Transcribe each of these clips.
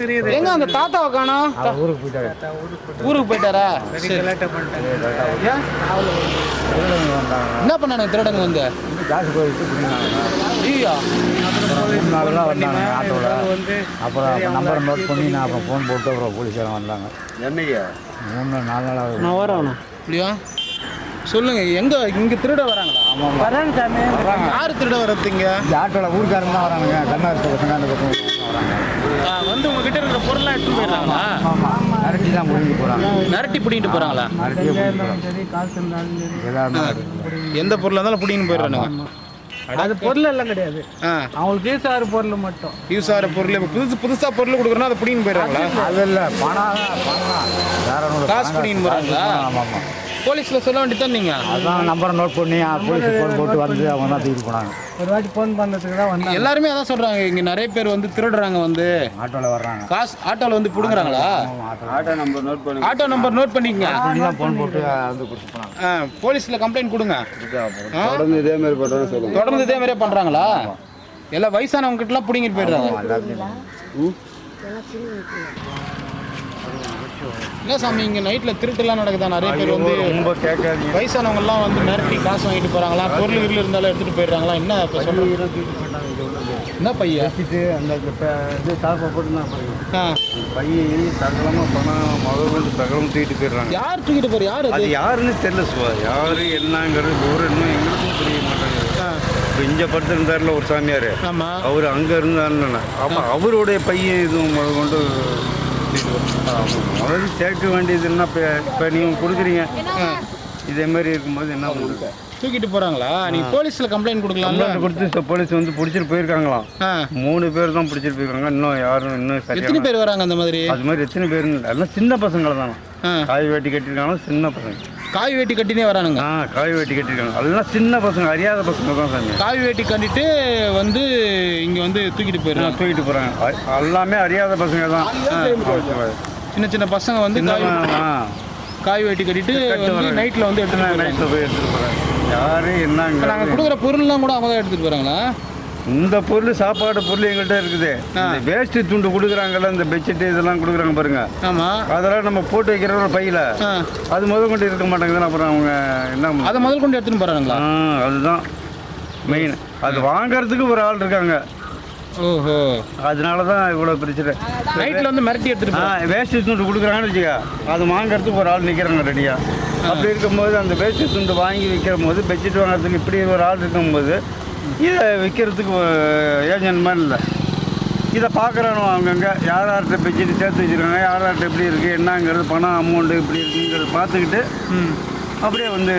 தெரியுது. எங்க அந்த தாத்தாவை காணோம்? ஊருக்கு போயிட்டாரு. ஊருக்கு போயிட்டாரா. என்ன பண்ணானுங்க? திருடங்க வந்து? காசு போயிட்டு அப்புறம் நம்பரை நோட் பண்ணி நான் அப்புறம் ஃபோன் போட்டு அப்புறம் போலீஸாரம் வந்தாங்க. என்னையா? மூணு நாலு நாள் ஆகுது. நான் வரேன் அப்படியா? சொல்லுங்க எங்க இங்க திருட வராங்களா? ஆமாம் வரேன் சாமி. யாரு திருட வரதுங்க இந்த ஆட்டோவில் ஊருக்காரங்க தான் வரானுங்க. கண்ணாடி பசங்க அந்த பக்கம் வராங்க. வந்து உங்ககிட்ட இருக்கிற பொருள்லாம் எடுத்து போயிடுறாங்களா ஆமாம் மிரட்டி தான் முடிஞ்சு போகிறாங்க மிரட்டி பிடிங்கிட்டு போறாங்களா? மிரட்டியே பிடிங்கிட்டு சரி காசு இருந்தாலும் சரி. எல்லாருமே எந்த பொருளா இருந்தாலும் பிடிங்கிட்டு போயிடுறானுங்க. அது பொருள் எல்லாம் கிடையாது. அவங்களுக்கு யூஸ் ஆகிற பொருள் மட்டும். யூஸ் ஆகிற பொருள் புதுசு புதுசா பொருள் கொடுக்குறோன்னா அதை பிடிங்கிட்டு போயிடுறாங்களா? அது இல்லை. பணம் பணம் காசு பிடிங்கிட்டு போறாங்களா? ஆமாம் ஆமாம் போலீஸ்ல சொல்ல வேண்டியதான் நீங்க. அதான் நம்பரை நோட் பண்ணி போலீஸ் ஃபோன் போட்டு வந்து அவங்க தான் தூக்கிட்டு போனாங்க ஒரு வாட்டி ஃபோன் பண்ணதுக்கு தான் வந்தாங்க. எல்லாருமே அதான் சொல்றாங்க இங்க நிறைய பேர் வந்து திருடுறாங்க வந்து. ஆட்டோவில் வர்றாங்க. காசு ஆட்டோல வந்து புடுங்குறாங்களா? ஆட்டோவில் ஆட்டோ நம்பர் நோட் பண்ணி ஆட்டோ நம்பர் நோட் பண்ணிக்கங்க. பண்ணி தான் ஃபோன் போட்டு வந்து கொடுத்து போனாங்க. ஆ, போலீஸ்ல கம்ப்ளைண்ட் கொடுங்க? தொடர்ந்து இதே மாதிரி பண்ணுறோன்னு சொல்லுங்க. தொடர்ந்து இதே மாதிரியே பண்றாங்களா? எல்லாம் வயசானவங்க கிட்ட எல்லாம் பிடிங்கிட்டு போயிடுறாங்க. என்ன சாமி இங்க நைட்ல திருட்டுலாம் நடக்குதா? நிறைய பேர் வந்து ரொம்ப கேட்காதீங்க. வயசானவங்க எல்லாம் வந்து மிரட்டி காசு வாங்கிட்டு போறாங்களா? பொருள் கிருள் இருந்தாலும் எடுத்துட்டு போயிடுறாங்களா? என்ன இப்ப சொல்றீங்க என்ன பையன்? வச்சுட்டு அந்த இது தாப்பை ஆ. பையன் சகலமாக பணம் முதல் கொண்டு சகலம் தூக்கிட்டு போயிடுறாங்க. யார் தூக்கிட்டு போற? யார் அது? யாருன்னு தெரியல சுவா. யாரு என்னங்கிறது தூரம் இன்னும் எங்களுக்கும் புரிய மாட்டாங்க. இப்போ இங்கே படுத்திருந்தாருல ஒரு சாமியார். ஆமா. அவர் அங்கே இருந்தாருன்னு அப்போ அவருடைய பையன் இதுவும் கொண்டு முதல்ல சேர்க்க வேண்டியது என்ன? இப்போ இப்போ நீங்கள் கொடுக்குறீங்க. இதே மாதிரி இருக்கும்போது என்ன பண்ணுறது? தூக்கிட்டு போறாங்களா? நீங்க போலீஸ்ல கம்ப்ளைண்ட் கொடுக்கலாம்ல? கம்ப்ளைண்ட் கொடுத்து போலீஸ் வந்து பிடிச்சிட்டு போயிருக்காங்களாம். ஆ. மூணு பேர் தான் பிடிச்சிட்டு போயிருக்காங்க. இன்னும் யாரும் இன்னும் எத்தனை பேர் வராங்க அந்த மாதிரி? அது மாதிரி எத்தனை பேர்? எல்லாம் சின்ன பசங்களை தான். காய் வெட்டி கட்டிருக்காங்க சின்ன பசங்க. காய் வேட்டி கட்டினே வரானுங்க. ஆ காய் வெட்டி கட்டிருக்காங்க. எல்லாம் சின்ன பசங்க அறியாத பசங்க தான் சாமி காய் வேட்டி கட்டிட்டு வந்து இங்க வந்து தூக்கிட்டு போயிடுறாங்க. தூக்கிட்டு போகிறாங்க எல்லாமே அறியாத பசங்க தான். சின்ன சின்ன பசங்க வந்து காய் காய் வேட்டி கட்டிட்டு வந்து நைட்ல வந்து எடுத்துட்டு நைட்டில் போய் எடுத்துகிட்டு போகிறாங்க யாரு என்னங்க நாங்க கொடுக்குற பொருள்லாம் கூட அவங்க தான் எடுத்துட்டு போறாங்களா? இந்த பொருள் சாப்பாடு பொருள் எங்கள்கிட்ட இருக்குது. வேஷ்டி துண்டு கொடுக்குறாங்கல்ல இந்த பெட்ஷீட் இதெல்லாம் கொடுக்குறாங்க பாருங்க. ஆமா. அதெல்லாம் நம்ம போட்டு வைக்கிற ஒரு பையில. அது முதல் கொண்டு இருக்க மாட்டேங்குதுன்னு அப்புறம் அவங்க என்ன அதை முதல் கொண்டு எடுத்துட்டு போறாங்களா? அதுதான் மெயின் அது வாங்குறதுக்கு ஒரு ஆள் இருக்காங்க. ஓஹோ. அதனால தான் இவ்வளோ பிரச்சனை. நைட்ல வந்து மிரட்டி எடுத்துட்டு ஆ வேஷ்டி துண்டு கொடுக்குறாங்கன்னு வச்சுக்க அது வாங்குறதுக்கு ஒரு ஆள் நிற்கிறாங்க ரெடியாக அப்படி இருக்கும்போது அந்த வேஷ்டி துண்டு வாங்கி விற்கிற போது பெட்ஷீட் வாங்குறதுக்கு இப்படி ஒரு ஆள் இருக்கும்போது இதை விற்கிறதுக்கு ஏஜென்ட் மாதிரி இல்லை. இதை பார்க்குறானோ அவங்கங்க யார் யார்கிட்ட பெட்ஷீட் சேர்த்து வச்சுருக்காங்க யார் யார்கிட்ட எப்படி இருக்குது என்னங்கிறது பணம் அமௌண்ட்டு இப்படி இருக்குங்கிறத பார்த்துக்கிட்டு அப்படியே வந்து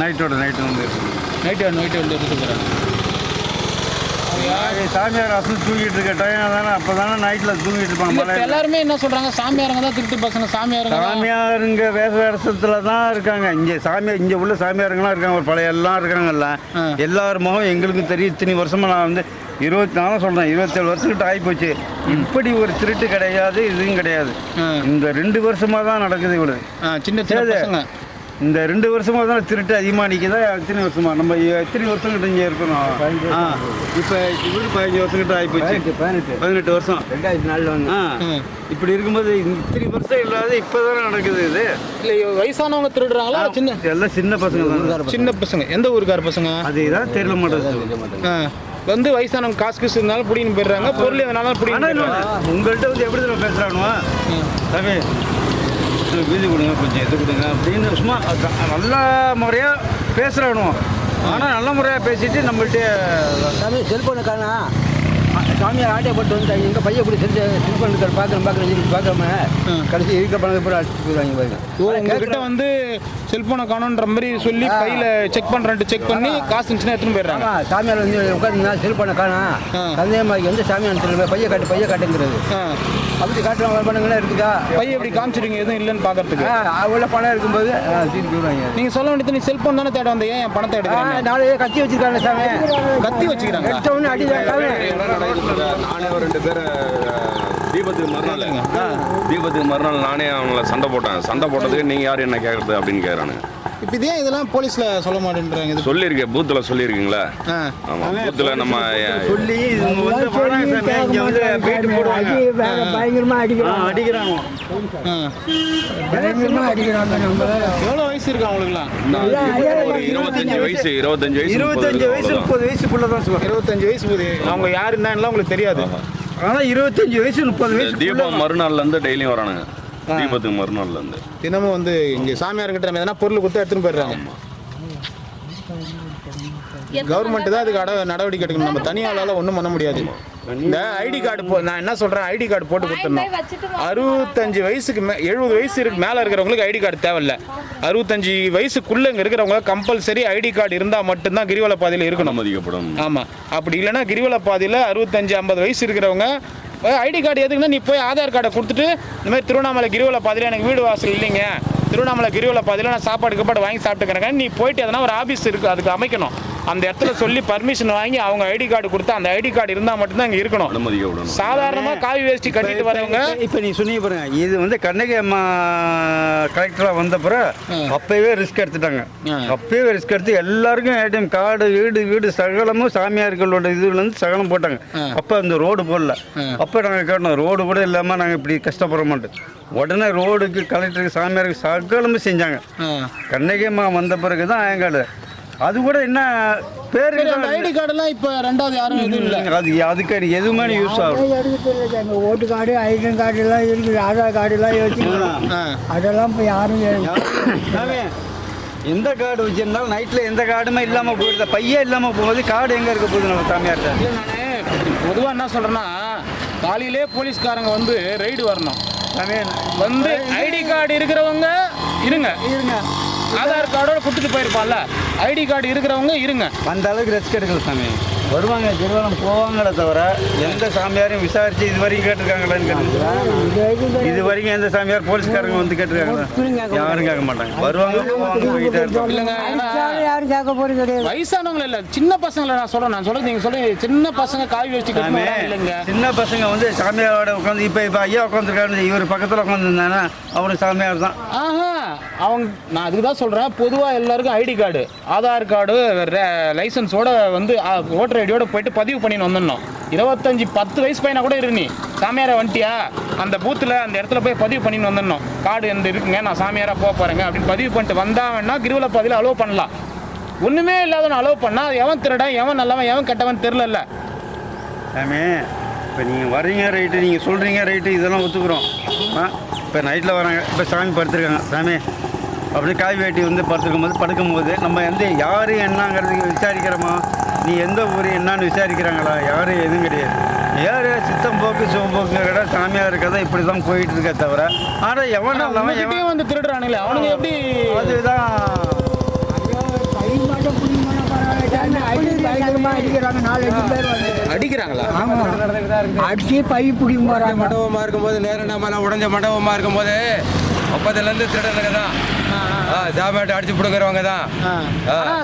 நைட்டோட நைட்டு வந்து நைட்டு நைட்டு வந்து நாங்க சாமியார் அசல் தூங்கிட்டு இருக்க. டைம் தானே அப்போ தானே நைட்டில் தூங்கிட்டு இருப்பாங்க எல்லாருமே என்ன சொல்றாங்க? சாமியாருங்க தான் திருட்டு பசங்க சாமியாருங்க. சாமியாருங்க வேஷ வேஷத்துல தான் இருக்காங்க. இங்கே சாமியார் இங்கே உள்ள சாமியாருங்களாம் இருக்காங்க. ஒரு பழைய எல்லாம் இருக்காங்கல்ல. எல்லார் முகம் எங்களுக்கும் தெரியும். இத்தனை வருஷமா நான் வந்து இருபத்தி நாலும் சொல்கிறேன் இருபத்தேழு வருஷத்துக்கிட்ட ஆகிப்போச்சு இப்படி ஒரு திருட்டு கிடையாது இதுவும் கிடையாது. இந்த ரெண்டு வருஷமா தான் நடக்குது இவ்வளவு. ஆ, சின்ன இந்த ரெண்டு வருஷமா தான் திருட்டு அதிகமாக நிற்கிதா எத்தனை வருஷமா? நம்ம எத்தனை வருஷம் கிட்ட இங்கே இருக்கணும்? ஆ இப்போ இவரு பதினஞ்சு வருஷம் கிட்ட ஆகிப்போச்சு பதினெட்டு. வருஷம். ரெண்டாயிரத்தி நாலில் வந்து. ஆ. இப்படி இருக்கும்போது இத்தனை வருஷம் இல்லாத இப்போ தானே நடக்குது இது? இல்ல வயசானவங்க திருடுறாங்களா? சின்ன எல்லாம் சின்ன பசங்க தான். சின்ன பசங்க. எந்த ஊருக்கார பசங்க? அது இதான் தெரியல மாட்டேங்குது. ஆ, வந்து வயசானவங்க காசு காசு இருந்தாலும் பிடின்னு போயிடுறாங்க. பொருள் ஆனால் போயிடுறாங்க. உங்கள்கிட்ட வந்து எப்படி நம்ம பேசுகிறானுவா சாமி கொஞ்சம் வீதி கொடுங்க கொஞ்சம் இது கொடுங்க அப்படின்னு சும்மா நல்ல முறையாக பேசுகிறணும் ஆனால் நல்ல முறையாக பேசிட்டு நம்மள்ட்ட சாமி சாமியார் ஆட்டை போட்டு வந்து எங்கள் பையன் இப்படி செஞ்சு செல்போன் இருக்கார் பார்க்குறேன் பார்க்குறேன் சொல்லி பார்க்காம கடைசி இருக்க பணத்தை பூரா அடிச்சு போயிடுவாங்க பாருங்க உங்ககிட்ட வந்து செல்போனை காணுன்ற மாதிரி சொல்லி கையில செக் பண்றேன்ட்டு செக் பண்ணி காசு இருந்துச்சுன்னா எடுத்துன்னு போயிடுறாங்க சாமியார் வந்து உட்காந்துருந்தா செல்போனை காணா ஆ. சந்தேகமாக எந்த சாமியார் தெரியல பையன் காட்டு பையன் காட்டுங்கிறது அப்படி காட்டுறவங்க பண்ணுங்களா இருக்குதா பை எப்படி காமிச்சிருங்க எதுவும் இல்லைன்னு பாக்குறதுக்கு அவ்வளோ பணம் இருக்கும்போது ஆ, தூக்கி விடுவாங்க நீங்க சொல்ல வேண்டியது நீ செல்போன் தானே தேட வந்த ஏன் என் பணத்தை ஆ, எடுக்கிறாங்க நாளையே கத்தி வச்சிருக்காங்க சாமி கத்தி வச்சுக்கிறாங்க எடுத்த உடனே அடி நானே ஒரு ரெண்டு பேரை தீபத்துக்கு மறுநாள். தீபத்துக்கு மறுநாள் நானே அவங்கள சண்டை போட்டேன். சண்டை போட்டதுக்கு நீங்கள் யார் என்ன கேட்குறது அப்படின்னு கேட்குறானுங்க இப்போ இதே இதெல்லாம் போலீஸில் சொல்ல மாட்டேன்றாங்க. இது சொல்லியிருக்கேன் பூத்தில் சொல்லியிருக்கீங்களா? ஆமாம் பூத்தில் நம்ம சொல்லி இவங்க வந்து வராங்க சாமி இங்கே வந்து போயிட்டு போடுவாங்க. பயங்கரமா ஆ, அடிக்கிறாங்க. அடிக்கிறாங்க. ஆ. பயங்கரமா அடிக்கிறாங்க நம்ம எவ்வளோ வயசு இருக்கு அவங்களுக்குலாம்? ஒரு இருபத்தஞ்சு வயசு இருபத்தஞ்சு வயசு இருபத்தஞ்சு வயசு முப்பது வயசுக்குள்ள தான் சொல்லுவாங்க இருபத்தஞ்சு வயசு போகுது. அவங்க யார் என்னலாம் உங்களுக்கு தெரியாது. ஆனால் இருபத்தஞ்சு வயசு முப்பது வயசு தீபம் மறுநாள்ல இருந்து டெய்லியும் வரானுங்க. தீபத்துக்கு மறுநாள்ல இருந்து. தினமும் வந்து இங்கே சாமியார் கிட்ட நம்ம எதனா பொருள் கொடுத்து எடுத்துன்னு போயிடுறாங்க. கவர்மெண்ட் தான் அதுக்கு அட நடவடிக்கை எடுக்கணும். நம்ம தனியாளால ஒன்றும் பண்ண முடியாது. இந்த ஐடி கார்டு போ நான் என்ன சொல்கிறேன் ஐடி கார்டு போட்டு கொடுத்துடணும். அறுபத்தஞ்சு வயசுக்கு மே எழுபது வயசு இருக்கு மேலே இருக்கிறவங்களுக்கு ஐடி கார்டு தேவையில்ல. அறுபத்தஞ்சு வயசுக்குள்ளே இங்கே இருக்கிறவங்க கம்பல்சரி ஐடி கார்டு இருந்தால் மட்டும்தான் கிரிவல பாதையில் இருக்கணும். அனுமதிக்கப்படும். ஆமாம் அப்படி இல்லைன்னா கிரிவல பாதையில் அறுபத்தஞ்சு ஐம்பது வயசு இருக்கிறவங்க ஐடி கார்டு எதுக்குன்னா நீ போய் ஆதார் கார்டை கொடுத்துட்டு இந்த மாதிரி திருவண்ணாமலை கிரிவல பாதையில் எனக்கு வீடு வாசல் இல்லைங்க. திருவண்ணாமலை கிரிவல பாதையில் நான் சாப்பாடு கீப்பாடு வாங்கி சாப்பிட்டுக்கிறேன் நீ போயிட்டு எதனா ஒரு ஆஃபீஸ் இருக்குது அதுக்கு அமைக்கணும். அந்த இடத்துல சொல்லி பர்மிஷன் வாங்கி அவங்க ஐடி கார்டு கொடுத்து அந்த ஐடி கார்டு இருந்தால் மட்டும்தான் இங்கே இருக்கணும். அனுமதிக்கப்படணும் சாதாரணமாக காவி வேஷ்டி கட்டிட்டு வரவங்க இப்போ நீ சொன்னீங்க பாருங்க இது வந்து கண்ணகி அம்மா கலெக்டராக வந்த பிறகு அப்பவே ரிஸ்க் எடுத்துட்டாங்க. அப்பவே ரிஸ்க் எடுத்து எல்லாருக்கும் ஏடிஎம் கார்டு வீடு வீடு சகலமும் சாமியார்களோட இதுல இருந்து சகலம் போட்டாங்க. அப்போ அந்த ரோடு போடல. அப்போ நாங்கள் கேட்டோம் ரோடு கூட இல்லாமல் நாங்கள் இப்படி கஷ்டப்பட மாட்டோம். உடனே ரோடுக்கு கலெக்டருக்கு சாமியாருக்கு சகலமும் செஞ்சாங்க. கண்ணகி அம்மா வந்த பிறகு தான் ஆயங்காடு அது கூட என்ன பேரு ஐடி கார்டெல்லாம் இப்போ ரெண்டாவது யாரும் எதுவும் இல்லை. அது அதுக்கு எதுவுமே யூஸ் ஆகும் ஓட்டு கார்டு ஐடிஎன் கார்டு எல்லாம் இருக்குது ஆதார் கார்டு எல்லாம் வச்சுக்கலாம் அதெல்லாம் இப்போ யாரும் சாமி, எந்த கார்டு வச்சிருந்தாலும் நைட்டில் எந்த கார்டுமே இல்லாமல் போயிடுது பையே இல்லாமல் போகும்போது கார்டு எங்கே இருக்க போகுது நம்ம சாமியார்ட்ட? நான் பொதுவாக என்ன சொல்கிறேன்னா காலையிலே போலீஸ்காரங்க வந்து ரைடு வரணும். வந்து ஐடி கார்டு இருக்கிறவங்க இருங்க. இருங்க. ஆதார் கார்டோட கொடுத்துட்டு போயிருப்பான்ல. ஐடி கார்டு இருக்கிறவங்க இருங்க. அந்த அளவுக்கு ரெஸ்க் எடுக்கல சாமி. வருவாங்க திருவண்ணம் போவாங்களே தவிர எந்த சாமியாரையும் விசாரிச்சு இது வரைக்கும் கேட்டிருக்காங்களான்னு கேட்டு இது வரைக்கும் எந்த சாமியார் போலீஸ்காரங்க வந்து கேட்டிருக்காங்களா? யாரும் கேட்க மாட்டாங்க. வருவாங்க போவாங்க போயிட்டே இருப்பாங்க. வயசானவங்க இல்ல. சின்ன பசங்களை நான் சொல்றேன். நான் சொல்றது நீங்க சொல்லுங்க சின்ன பசங்க காய் வச்சு சாமி, கட்டணும் இல்லைங்க. சின்ன பசங்க வந்து சாமியாரோட உட்காந்து இப்போ இப்போ ஐயா உட்காந்துருக்காரு இவர் பக்கத்தில் உட்காந்துருந்தானா அவரு சாமியார் தான். ஆஹா. அவங்க நான் அதுக்கு தான் சொல்கிறேன் பொதுவாக எல்லாருக்கும் ஐடி கார்டு ஆதார் கார்டு லைசன்ஸோட வந்து ஓட்டர் ஐடியோட போயிட்டு பதிவு பண்ணின்னு வந்துடணும். இருபத்தஞ்சி பத்து வயசு பையனா கூட இரு நீ. சாமியாரை வந்துட்டியா? அந்த பூத்தில் அந்த இடத்துல போய் பதிவு பண்ணின்னு வந்துடணும். கார்டு எந்த இருக்குங்க? நான் சாமியாராக போக போகிறேங்க அப்படின்னு பதிவு பண்ணிட்டு வந்தா வேணா கிருவில பதிவில் அலோவ் பண்ணலாம். ஒன்றுமே இல்லாதவன் அலோவ் பண்ணால் எவன் திருடன் எவன் நல்லவன் எவன் கெட்டவன் தெரிலல்ல சாமி இப்போ நீங்கள் வர்றீங்க ரைட்டு நீங்கள் சொல்கிறீங்க ரைட்டு இதெல்லாம் ஒத்துக்குறோம். ஆ இப்போ நைட்டில் வராங்க இப்போ சாமி படுத்துருக்காங்க. சாமி அப்படியே காய் வேட்டி வந்து படுத்துக்கும் போது படுக்கும்போது நம்ம எந்த யார் என்னங்கிறது விசாரிக்கிறோமா? நீ எந்த ஊர் என்னன்னு விசாரிக்கிறாங்களா? யாரும் எதுவும் கிடையாது. யார் சித்தம் போக்கு சிவம்போக்கு கடை சாமியார் கதை இப்படி தான் போயிட்டு இருக்கே தவிர ஆனால் எவன் நல்லவன் எவன் வந்து திருடுறானுங்களே அவனுங்க எப்படி அதுதான் கை மட்டும் புடி பண்ண பரவாயில்ல அடி பயங்கரமா அடிக்கிறாங்க. பேர் அடிக்கிறாங்களா? அடிச்சு பை பிடிக்க போகிறாங்க மண்டபமாக இருக்கும்போது நேரம் நம்மளாம் உடஞ்ச மண்டபமாக இருக்கும்போது அப்போதுலேருந்து திருடனுங்க தான். ஆ சாமியாட்டை அடிச்சு பிடுங்குறவங்க தான்.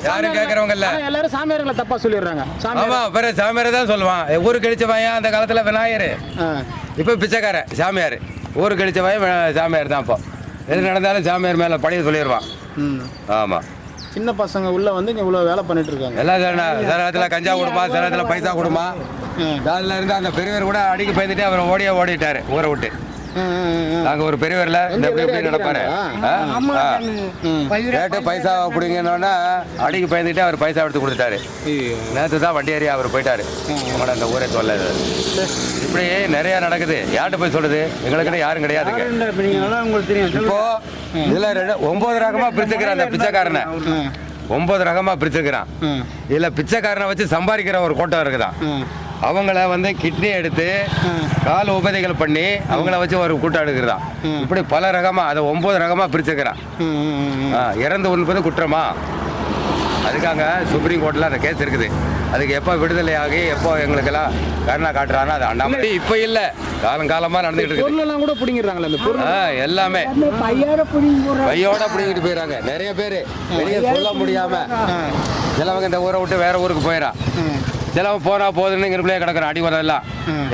யாரும் கேட்குறவங்க இல்லை. எல்லாரும் சாமியார்களை தப்பா சொல்லிடுறாங்க. ஆமாம் பிறகு சாமியாரை தான் சொல்லுவான். ஊருக்கு கழிச்ச பையன் அந்த காலத்தில் விநாயகர். இப்போ பிச்சைக்காரன் சாமியார். ஊருக்கு கழிச்ச பையன் வி- சாமியார் தான் இப்போ. எது நடந்தாலும் சாமியார் மேலே பழைய சொல்லிடுவான். ம். சின்ன பசங்க உள்ள வந்து இங்க இவ்வளவு வேலை பண்ணிட்டு இருக்காங்க எல்லாம் சில நேரத்தில் கஞ்சா கொடுமா சில நேரத்தில் பைசா கொடுமா காலில் இருந்து அந்த பெரியவர் கூட அடிக்க பயந்துட்டு அவர் ஓடியே ஓடிட்டாரு ஊரை விட்டு. நாங்கள் ஒரு பெரியவரில் இந்த எப்படி எப்படி நடப்பாரு. கேட்டு பைசா அப்படிங்கன்னா அடிக்கு பயந்துட்டு அவர் பைசா எடுத்து கொடுத்துட்டாரு நேற்று தான் வண்டி ஏறி அவர் போயிட்டாரு. நம்மளோட அந்த ஊரே சொல்ல இப்படி நிறைய நடக்குது. யார்கிட்ட போய் சொல்லுது எங்களுக்குன்னு யாரும் கிடையாதுங்க இப்போ நீங்கள் இதுல ரெண்டு ஒன்பது ரகமா பிரிச்சுக்கிறான் அந்த பிச்சைக்காரனை. ஒன்பது ரகமா பிரிச்சுக்கிறான். இதுல பிச்சைக்காரனை வச்சு சம்பாதிக்கிற ஒரு கூட்டம் இருக்குதான் அவங்கள வந்து கிட்னி எடுத்து கால் உபதைகள் பண்ணி அவங்கள வச்சு ஒரு கூட்டம் எடுக்கிறதான் இப்படி பல ரகமா அதை ஒன்பது ரகமா பிரிச்சுக்கிறான். இறந்து உண்பது குற்றமா? அதுக்காக சுப்ரீம் கோர்ட்டில் அந்த கேஸ் இருக்குது. அதுக்கு எப்போ விடுதலை ஆகி எப்போ எங்களுக்கெல்லாம் கருணா காட்டுறானோ அது அண்ணாமலை. இப்போ இல்லை. காலங்காலமாக நடந்துகிட்டு இருக்குது. பொருள் எல்லாம் கூட பிடிங்கிறாங்களே அந்த பொருள். ஆ எல்லாமே. கையோட பிடிங்கிட்டு போயிடறாங்க. நிறைய பேர். வெளியே சொல்ல முடியாம. சிலவங்க இந்த ஊரை விட்டு வேற ஊருக்கு போயிடறான் சிலவன் போனா போதுன்னு இங்கே கிடக்குறோம் அடி உரம் எல்லாம்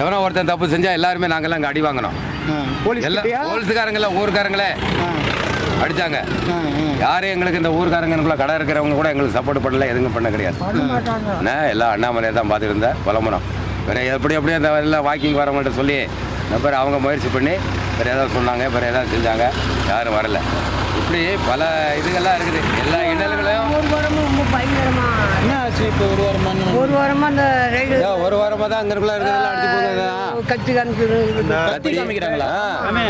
எவனோ ஒருத்தன் தப்பு செஞ்சா எல்லாருமே நாங்கெல்லாம் இங்கே அடி வாங்கணும். போலீஸ் எல்லாம்? போலீஸ்காரங்கள ஊருக்காரங்களே. அடித்தாங்க. யாரும் எங்களுக்கு இந்த ஊர்க்காரங்களுக்குள்ள கடை இருக்கிறவங்க கூட எங்களுக்கு சப்போர்ட் பண்ணல எதுவும் பண்ண கிடையாது. என்ன எல்லாம் அண்ணாமலையை தான் பார்த்துட்டு இருந்தேன் புலம்புறோம் வேறு எப்படி எப்படியும் அந்த எல்லாம் வாக்கிங் வரவங்கள்ட்ட சொல்லி பேர் அவங்க முயற்சி பண்ணி வேறு ஏதாவது சொன்னாங்க வேறு ஏதாவது செஞ்சாங்க யாரும் வரல. இப்படி பல இதுகள்லாம் இருக்குது எல்லா இடங்களையும் ஒரு வாரமா ரொம்ப பயங்கரமா என்ன ஆச்சு இப்போ ஒரு வாரமா ஒரு வாரமா அந்த ரைடு ஒரு வாரமாக தான் அங்கே இருக்குள்ள இருக்கிறதெல்லாம் அடிச்சு போகுது கத்தி காமிக்கிறது கத்தி காமிக்கிறாங்களா ஆமே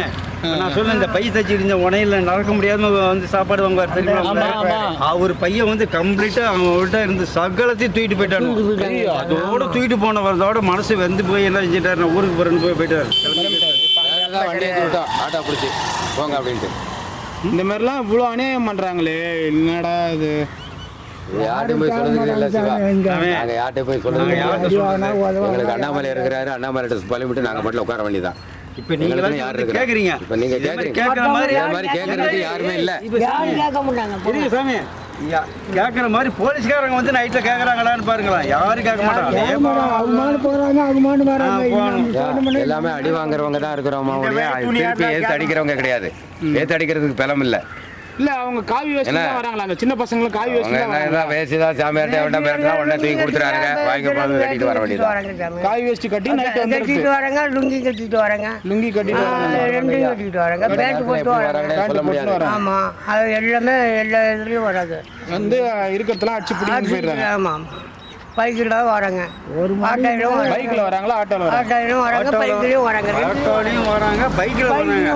நான் சொன்ன இந்த பை தச்சு இருந்த உனையில நடக்க முடியாம வந்து சாப்பாடு வாங்குவார். தெரியுமா அவர் பையன் வந்து கம்ப்ளீட்டா அவங்கள்ட்ட இருந்து சகலத்தையும் தூக்கிட்டு போயிட்டாரு அதோட தூக்கிட்டு போனவரதோட மனசு வெந்து போய் என்ன செஞ்சிட்டாரு நான் ஊருக்கு போறேன்னு போய் போயிட்டாரு ஆட்டோ பிடிச்சி போங்க அப்படின்ட்டு இந்த மாதிரிலாம் இவ்வளோ அநியாயம் பண்ணுறாங்களே என்னடா இது? யார்ட்டையும் போய் சொல்றதுக்கு இல்லை சிவா. நாங்கள் யார்ட்டையும் போய் சொல்றதுக்கு யார்கிட்ட எங்களுக்கு அண்ணாமலை இருக்கிறாரு அண்ணாமலை பழமிட்டு நாங்கள் பாட்டில் உட்கார வேண்டியதான் இப்ப நீங்க யார்? கேக்குறீங்க. இப்ப நீங்க கேக்குறீங்க. கேக்குற மாதிரி யாருமே இல்லை. யாரும் கேட்க மாட்டாங்க இருக்கு சாமி யா- கேக்குற மாதிரி போலீஸ்காரங்க வந்து நைட்ல கேக்குறாங்களான்னு பாருங்களா யாரும் கேட்க மாட்டாங்க. எல்லாமே அடி வாங்குறவங்க தான் இருக்கிறோம் திருப்பி ஏத்து அடிக்கிறவங்க கிடையாது. ஏத்து அடிக்கிறதுக்கு பலம் இல்லை இல்லை அவங்க காவி வச்சு என்ன? தான் வராங்களா? அங்கே சின்ன பசங்களும் காவி வச்சு அவங்க தான் என்ன? ஏதாவது வேசிதான் சாமியார்ட்ட அவன்கிட்ட பேசினா உடனே தூக்கி கொடுத்துறாங்க வாங்கி போய் கட்டிட்டு வர வேண்டியதான் காவி வச்சு கட்டி நைட்டு வந்து கட்டிட்டு வராங்க லுங்கி கட்டிட்டு வராங்க. லுங்கி கட்டிட்டு வராங்க ரெண்டும் கட்டிட்டு வராங்க. பேண்ட் போட்டு வராங்க. சொல்ல முடியாது. வராங்க. ஆமா அது எல்லாமே எல்லா இதுலயும் வராது. வந்து இருக்கிறதெல்லாம் அடிச்சு பிடிக்கிட்டு போயிடுறாங்க. ஆமா ஆமா. பைக்கில் வராங்க. ஒரு பைக்கில் வராங்களா? ஆட்டோவில் வராங்க? ஆட்டோயிலும் வராங்க பைக்லயும் வராங்க. ஆட்டோலையும் வராங்க. பைக்கில்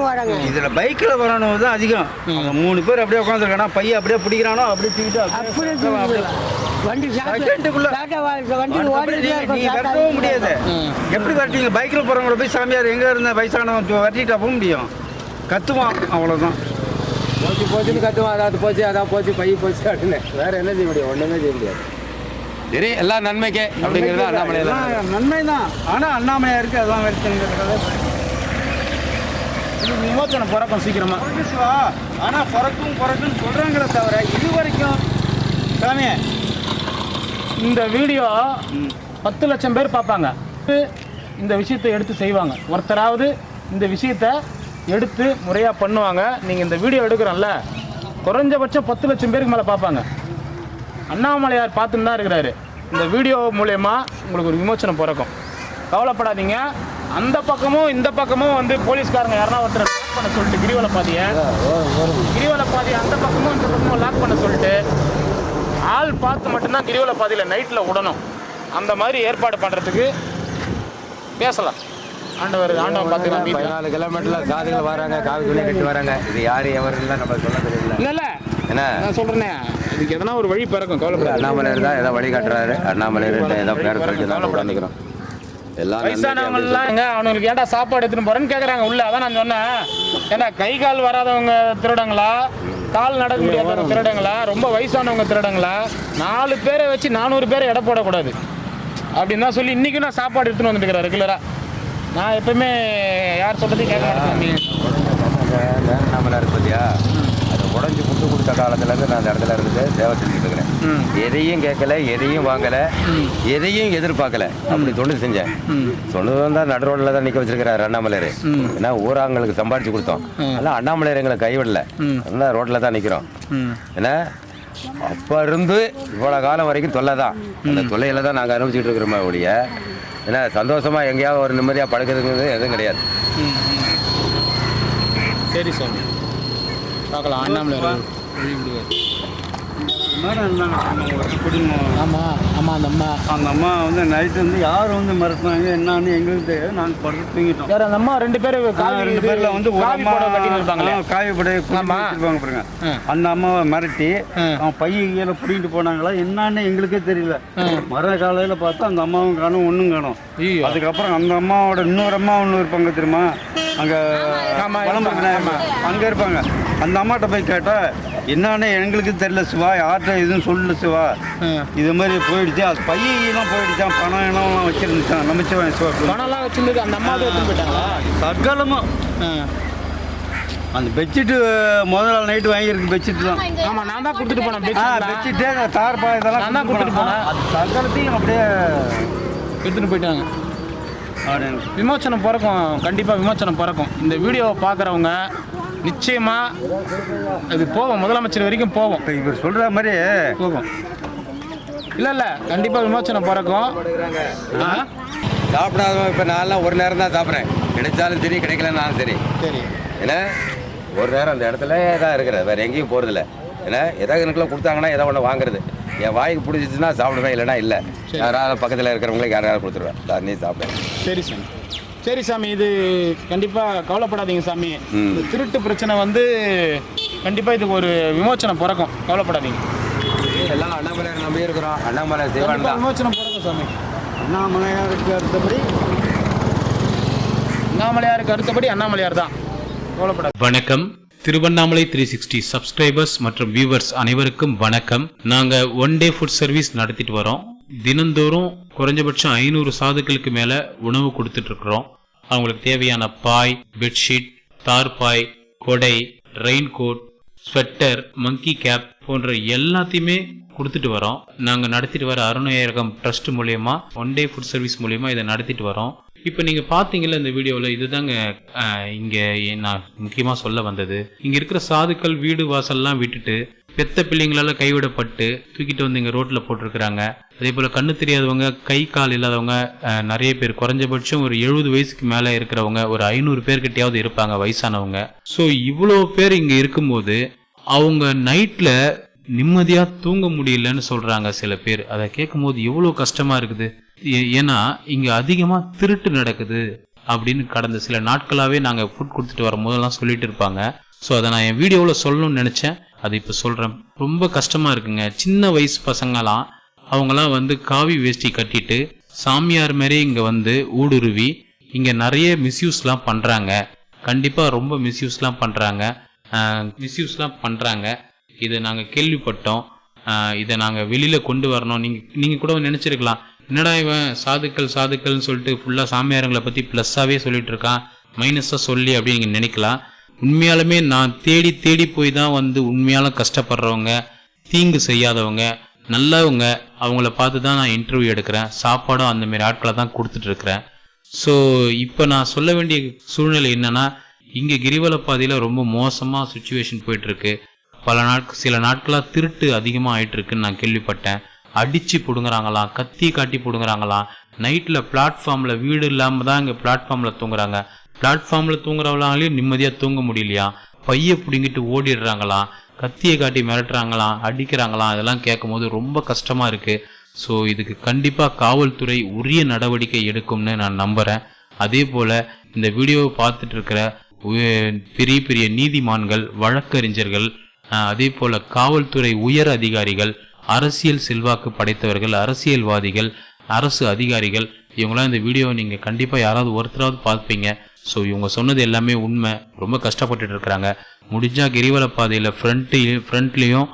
வராங்க. இதுல பைக்கில் வரணும் தான் அதிகம். மூணு பேர் அப்படியே உட்காந்துருக்கானா பையன் அப்படியே பிடிக்கிறானோ அப்படியே தூக்கிட்டு அப்படியே வண்டி விரட்டவும் முடியாது. எப்படி விரட்டிங்க பைக்கில் போகிறவங்கள போய் சாமியார் எங்கே இருந்த? வயசானவன் விரட்டிட்டா போக முடியும். கத்துவான் அவ்வளோதான் போச்சு போச்சுன்னு கத்துவான். அதாவது போச்சு அதான் போச்சு பை போச்சு அப்படின்னு. வேற என்ன செய்ய முடியும்? ஒண்ணுமே செய்ய முடியாது. சரி எல்லாம் நன்மைக்கே அப்படிங்கிறது அண்ணாமலை தான் நன்மை தான் ஆனால் அண்ணாமலையாருக்கு அதெல்லாம் வெறுத்துங்கிறத இது விமோச்சனம் பிறக்கும் சீக்கிரமா. சிவா. ஆனால் பிறக்கும் பிறக்குன்னு சொல்கிறாங்களே தவிர இது வரைக்கும் சாமி இந்த வீடியோ பத்து லட்சம் பேர் பார்ப்பாங்க. இந்த விஷயத்தை எடுத்து செய்வாங்க. ஒருத்தராவது இந்த விஷயத்த எடுத்து முறையாக பண்ணுவாங்க. நீங்கள் இந்த வீடியோ எடுக்கிறோம்ல குறைஞ்சபட்சம் பத்து லட்சம் பேருக்கு மேலே பார்ப்பாங்க. அண்ணாமலையார் பார்த்துன்னு தான் இருக்கிறாரு. இந்த வீடியோ மூலயமா உங்களுக்கு ஒரு விமோச்சனம் பிறக்கும். கவலைப்படாதீங்க. அந்த பக்கமும் இந்த பக்கமும் வந்து போலீஸ்காரங்க யாருன்னா ஒருத்தர் லாக் பண்ண சொல்லிட்டு கிரிவல பாதையை. கிரிவல பாதையை அந்த பக்கமும் இந்த பக்கமும் லாக் பண்ண சொல்லிட்டு ஆள் பார்த்து மட்டும்தான் கிரிவல பாதையில் நைட்டில் விடணும் அந்த மாதிரி ஏற்பாடு பண்ணுறதுக்கு பேசலாம். ஆண்டவர் ஆண்டவன் பார்த்துக்கலாம் பதினாலு கிலோமீட்டர்ல சாதிகள் வராங்க காவி துணி கட்டி வராங்க. இது யாரு எவருன்னு நம்ம சொல்ல தெரியல. இல்லை இல்லை. என்ன? நான் சொல்கிறேனே இதுக்கு எதனா ஒரு வழி பிறக்கும் கவலைப்படாது அண்ணாமலையார் தான் ஏதோ வழி காட்டுறாரு. அண்ணாமலையார் ஏதோ பேர் சொல்லிட்டு நாங்கள் உட்காந்துக்கிறோம் எல்லாம் வயசானவங்கலாம் எங்க? அவனுங்களுக்கு ஏன்டா சாப்பாடு எடுத்துன்னு போறேன்னு கேட்குறாங்க உள்ள அதான் நான் சொன்னேன். ஏன்னா கை கால் வராதவங்க திருடங்களா? கால் நடக்க முடியாதவங்க திருடங்களா? ரொம்ப வயசானவங்க திருடங்களா? நாலு பேரை வச்சு நானூறு பேரை எடை போடக்கூடாது. அப்படின்னு தான் சொல்லி இன்றைக்கும் நான் சாப்பாடு எடுத்துன்னு வந்துட்டு ரெகுலராக நான் எப்பவுமே யார் சொல்கிறதையும் கேட்க மாட்டேன். உடஞ்சி புட்டு கொடுத்த காலத்துலேருந்து நான் அந்த இடத்துல இருந்து சேவை செஞ்சுட்டு இருக்கிறேன். எதையும் கேட்கல எதையும் வாங்கல எதையும் எதிர்பார்க்கல. அப்படி தொண்டு செஞ்சேன். தொண்ணூறு தான் நடு ரோட்ல தான் நிக்க வச்சிருக்கிறாரு அண்ணாமலையார். ஏன்னா ஊராங்களுக்கு சம்பாரிச்சு கொடுத்தோம். அதெல்லாம் அண்ணாமலையார் எங்களை கைவிடல. அதனால ரோட்ல தான் நிக்கிறோம். ஏன்னா அப்ப இருந்து இவ்வளவு காலம் வரைக்கும் தொல்லை தான். அந்த தொல்லையில தான் நாங்க அனுபவிச்சுட்டு இருக்கிறோமே ஒழிய ஏன்னா சந்தோஷமா எங்கேயாவது ஒரு நிம்மதியா படுக்கிறதுங்கிறது எதுவும் கிடையாது. சரி சாமி. பார்க்கலாம் அண்ணாமலை இருந்தாங்க ஒரு குடும்பம் ஆமாம் ஆமாம் அந்த அம்மா. அந்த அம்மா வந்து நைட்டு வந்து யார் வந்து மறுத்தாங்க என்னன்னு எங்களுக்கு தெரியாது. நாங்கள் படுத்து தூங்கிட்டோம். வேற அந்த அம்மா ரெண்டு காவி ரெண்டு பேர்ல வந்து ஒரு அம்மா ஆ, காவி ஆமா. வச்சிருப்பாங்க பாருங்க. அந்த அம்மாவை மிரட்டி. அவன் பையன் கீழே பிடிக்கிட்டு போனாங்களா என்னன்னு எங்களுக்கே தெரியல. மறு காலையில பார்த்தா அந்த அம்மாவும் காணும் ஒன்றும் காணும். அதுக்கப்புறம் அந்த அம்மாவோட இன்னொரு அம்மா ஒன்று இருப்பாங்க தெரியுமா? அங்க. அங்க இருப்பாங்க. அந்த அம்மாட்ட போய் கேட்டா என்னன்னு எங்களுக்கு தெரியல சிவா யார்கிட்ட எதுவும் சொல்லு சிவா. இது மாதிரி போயிடுச்சு. அது பையெல்லாம் போயிடுச்சான் பணம் எல்லாம் வச்சிருந்துச்சான் நம்பிச்சவன் சிவா பணம்லாம் வச்சிருந்து அந்த அம்மா போயிட்டாங்களா? சகலமும் அந்த பெட்ஷீட்டு முதல் நாள் நைட்டு வாங்கியிருக்கு பெட்ஷீட் தான் ஆமா நான் தான் கொடுத்துட்டு போனேன் ஆ பெட்ஷீட்லாம். பெட்ஷீட்டு தார்பா இதெல்லாம் நான் தான் கொடுத்துட்டு போனேன். அது சகலத்தையும் அப்படியே எடுத்துட்டு போயிட்டாங்க. அப்படின்னு விமோச்சனம் பிறக்கும். கண்டிப்பாக விமோச்சனம் பிறக்கும். இந்த வீடியோவை பார்க்குறவங்க நிச்சயமா அது போவோம். முதலமைச்சர் வரைக்கும் போவோம். இவர் சொல்கிற மாதிரி போகும் இல்லை இல்லை. கண்டிப்பாக விமோச்சனம் பிறக்கும். ஆ? சாப்பிடாதவன் இப்போ நான்லாம் ஒரு நேரம் தான் சாப்பிட்றேன். கிடைச்சாலும் சரி கிடைக்கலனாலும் சரி. சரி. ஏன்னா ஒரு நேரம் அந்த இடத்துல தான் இருக்கிறது வேறு எங்கேயும் போகிறதில்ல ஏன்னா எதாவது எனக்குலாம் கொடுத்தாங்கன்னா ஏதோ ஒன்று வாங்குறது. என் வாய்க்கு பிடிச்சிச்சுன்னா சாப்பிடுவேன் இல்லைன்னா இல்லை. யாராவது பக்கத்தில் இருக்கிறவங்களுக்கு யாராவது கொடுத்துருவேன். சார் நீ சாப்பிடுவேன் சரி சாமி சரி சாமி இது கண்டிப்பாக கவலைப்படாதீங்க சாமி. இந்த திருட்டு பிரச்சனை வந்து கண்டிப்பாக இதுக்கு ஒரு விமோச்சனம் பிறக்கும். கவலைப்படாதீங்க. எல்லாம் அண்ணாமலையார் நம்பி இருக்கிறோம். அண்ணாமலை கண்டிப்பா தான் விமோச்சனம் பிறக்கும் சாமி. அண்ணாமலையாருக்கு அடுத்தபடி? அண்ணாமலையாருக்கு அடுத்தபடி அண்ணாமலையார் தான். கவலைப்படாது வணக்கம். திருவண்ணாமலை த்ரீ சிக்ஸ்டி சப்ஸ்கிரைபர்ஸ் மற்றும் வியூவர்ஸ் அனைவருக்கும் வணக்கம். நாங்க ஒன் டே ஃபுட் சர்வீஸ் நடத்திட்டு வரோம். தினந்தோறும் குறைஞ்சபட்சம் ஐநூறு சாதுக்களுக்கு மேலே உணவு கொடுத்துட்ருக்குறோம். அவங்களுக்கு தேவையான பாய் பெட்ஷீட் தார்பாய் கொடை rain coat sweater monkey cap போன்ற எல்லாத்தையுமே கொடுத்துட்டு வரோம். நாங்கள் நடத்திட்டு வர அருணையரகம் ட்ரஸ்ட் மூலயமா ஒன் டே ஃபுட் சர்வீஸ் மூலயமா இதை நடத்திட்டு வரோம். இப்போ நீங்கள் பார்த்தீங்களா இந்த வீடியோவில் இதுதாங்க இங்கே நான் முக்கியமாக சொல்ல வந்தது. இங்கே இருக்கிற சாதுக்கள் வீடு வாசல்லாம் விட்டுட்டு பெத்த பிள்ளைங்களால கைவிடப்பட்டு தூக்கிட்டு வந்து இங்க ரோட்ல போட்டிருக்கிறாங்க. அதே போல கண்ணு தெரியாதவங்க கை கால் இல்லாதவங்க நிறைய பேர். குறைஞ்சபட்சம் ஒரு எழுபது வயசுக்கு மேல இருக்கிறவங்க ஒரு ஐநூறு பேர்கிட்டயாவது இருப்பாங்க வயசானவங்க. ஸோ இவ்வளோ பேர் இங்க இருக்கும்போது அவங்க நைட்ல நிம்மதியா தூங்க முடியலன்னு சொல்றாங்க சில பேர். அதை கேட்கும்போது எவ்வளவு கஷ்டமா இருக்குது. ஏ- ஏன்னா இங்க அதிகமா திருட்டு நடக்குது அப்படின்னு கடந்த சில நாட்களாவே நாங்க ஃபுட் கொடுத்துட்டு வரும்போதெல்லாம் சொல்லிட்டு இருப்பாங்க. ஸோ அதை நான் என் வீடியோவில் சொல்லணும்னு நினைச்சேன். அது இப்போ சொல்கிறேன் ரொம்ப கஷ்டமாக இருக்குங்க. சின்ன வயசு பசங்களாம் அவங்களாம் வந்து காவி வேஷ்டி கட்டிட்டு சாமியார் மாரி இங்கே வந்து ஊடுருவி இங்கே நிறைய மிஸ்யூஸ்லாம் பண்ணுறாங்க கண்டிப்பாக ரொம்ப மிஸ்யூஸ்லாம் பண்ணுறாங்க மிஸ்யூஸ்லாம் பண்ணுறாங்க இதை நாங்கள் கேள்விப்பட்டோம். இதை நாங்கள் வெளியில் கொண்டு வரணும். நீங்கள் நீங்கள் கூட நினச்சிருக்கலாம். என்னடா இவன் சாதுக்கள் சாதுக்கள்னு சொல்லிட்டு ஃபுல்லாக சாமியாரங்களை பற்றி ப்ளஸ்ஸாகவே சொல்லிட்டு இருக்கான். மைனஸாக சொல்லி அப்படின்னு நீங்கள் நினைக்கலாம். உண்மையாலுமே நான் தேடி தேடி போய் தான் வந்து உண்மையாலும் கஷ்டப்படுறவங்க தீங்கு செய்யாதவங்க நல்லவங்க அவங்கள பார்த்து தான் நான் இன்டர்வியூ எடுக்கிறேன். சாப்பாடும் அந்தமாரி ஆட்களை தான் கொடுத்துட்டு இருக்கிறேன். ஸோ இப்போ நான் சொல்ல வேண்டிய சூழ்நிலை என்னன்னா இங்கே கிரிவல பாதையில் ரொம்ப மோசமாக சுச்சுவேஷன் போயிட்டுருக்கு. பல நாட்கள் சில நாட்களாக திருட்டு அதிகமாக ஆயிட்டுருக்குன்னு நான் கேள்விப்பட்டேன். அடித்து பிடுங்குறாங்களாம் கத்தி காட்டி பிடுங்குறாங்களாம். நைட்டில் பிளாட்ஃபார்மில் வீடு இல்லாமல் தான் இங்கே பிளாட்ஃபார்மில் தூங்குறாங்க. பிளாட்ஃபார்மில் தூங்குறவளாலையும் நிம்மதியாக தூங்க முடியலையா? பைய பிடுங்கிட்டு ஓடிடுறாங்களாம் கத்தியை காட்டி மிரட்டுறாங்களாம் அடிக்கிறாங்களா? அதெல்லாம் கேட்கும்போது ரொம்ப கஷ்டமாக இருக்குது ஸோ இதுக்கு கண்டிப்பாக காவல்துறை உரிய நடவடிக்கை எடுக்கும்னு நான் நம்புகிறேன் அதே போல் இந்த வீடியோவை பார்த்துட்டு இருக்கிற பெரிய பெரிய நீதிமான்கள் வழக்கறிஞர்கள் அதே போல் காவல்துறை உயர் அதிகாரிகள் அரசியல் செல்வாக்கு படைத்தவர்கள் அரசியல்வாதிகள் அரசு அதிகாரிகள் இவங்களாம் இந்த வீடியோவை நீங்கள் கண்டிப்பாக யாராவது ஒருத்தராவது பார்ப்பீங்க. ஸோ இவங்க சொன்னது எல்லாமே உண்மை. ரொம்ப கஷ்டப்பட்டுட்டு இருக்கிறாங்க. முடிஞ்சால் கிரிவல பாதையில் ஃப்ரண்ட்டு ஃப்ரண்ட்லேயும்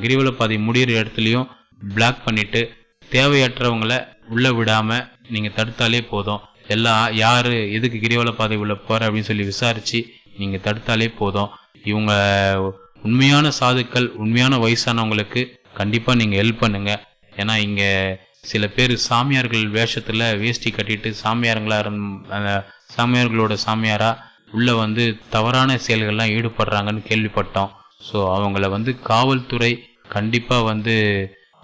கிரிவல பாதை முடிகிற இடத்துலையும் பிளாக் பண்ணிவிட்டு தேவையற்றவங்கள உள்ளே விடாமல் நீங்கள் தடுத்தாலே போதும். எல்லா யார் எதுக்கு கிரிவல பாதை உள்ள போகிற அப்படின்னு சொல்லி விசாரித்து நீங்கள் தடுத்தாலே போதும். இவங்க உண்மையான சாதுக்கள் உண்மையான வயசானவங்களுக்கு கண்டிப்பாக நீங்கள் ஹெல்ப் பண்ணுங்கள் ஏன்னா இங்கே சில பேர் சாமியார்கள் வேஷத்தில் வேஷ்டி கட்டிட்டு சாமியாருங்களா இருந்- சாமியார்களோட சாமியாராக உள்ளே வந்து தவறான செயல்கள்லாம் ஈடுபடுறாங்கன்னு கேள்விப்பட்டோம். ஸோ அவங்கள வந்து காவல்துறை கண்டிப்பாக வந்து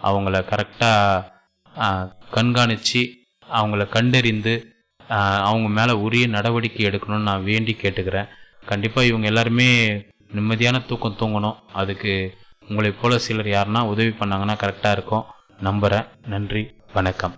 அவங்கள கரெக்டாக கண்காணித்து அவங்கள கண்டறிந்து அவங்க மேலே உரிய நடவடிக்கை எடுக்கணும்னு நான் வேண்டி கேட்டுக்கிறேன். கண்டிப்பாக இவங்க எல்லாருமே நிம்மதியான தூக்கம் தூங்கணும். அதுக்கு உங்களைப் போல சிலர் யாருன்னா உதவி பண்ணாங்கன்னா கரெக்டாக இருக்கும். நம்புகிறேன் நன்றி. வணக்கம்.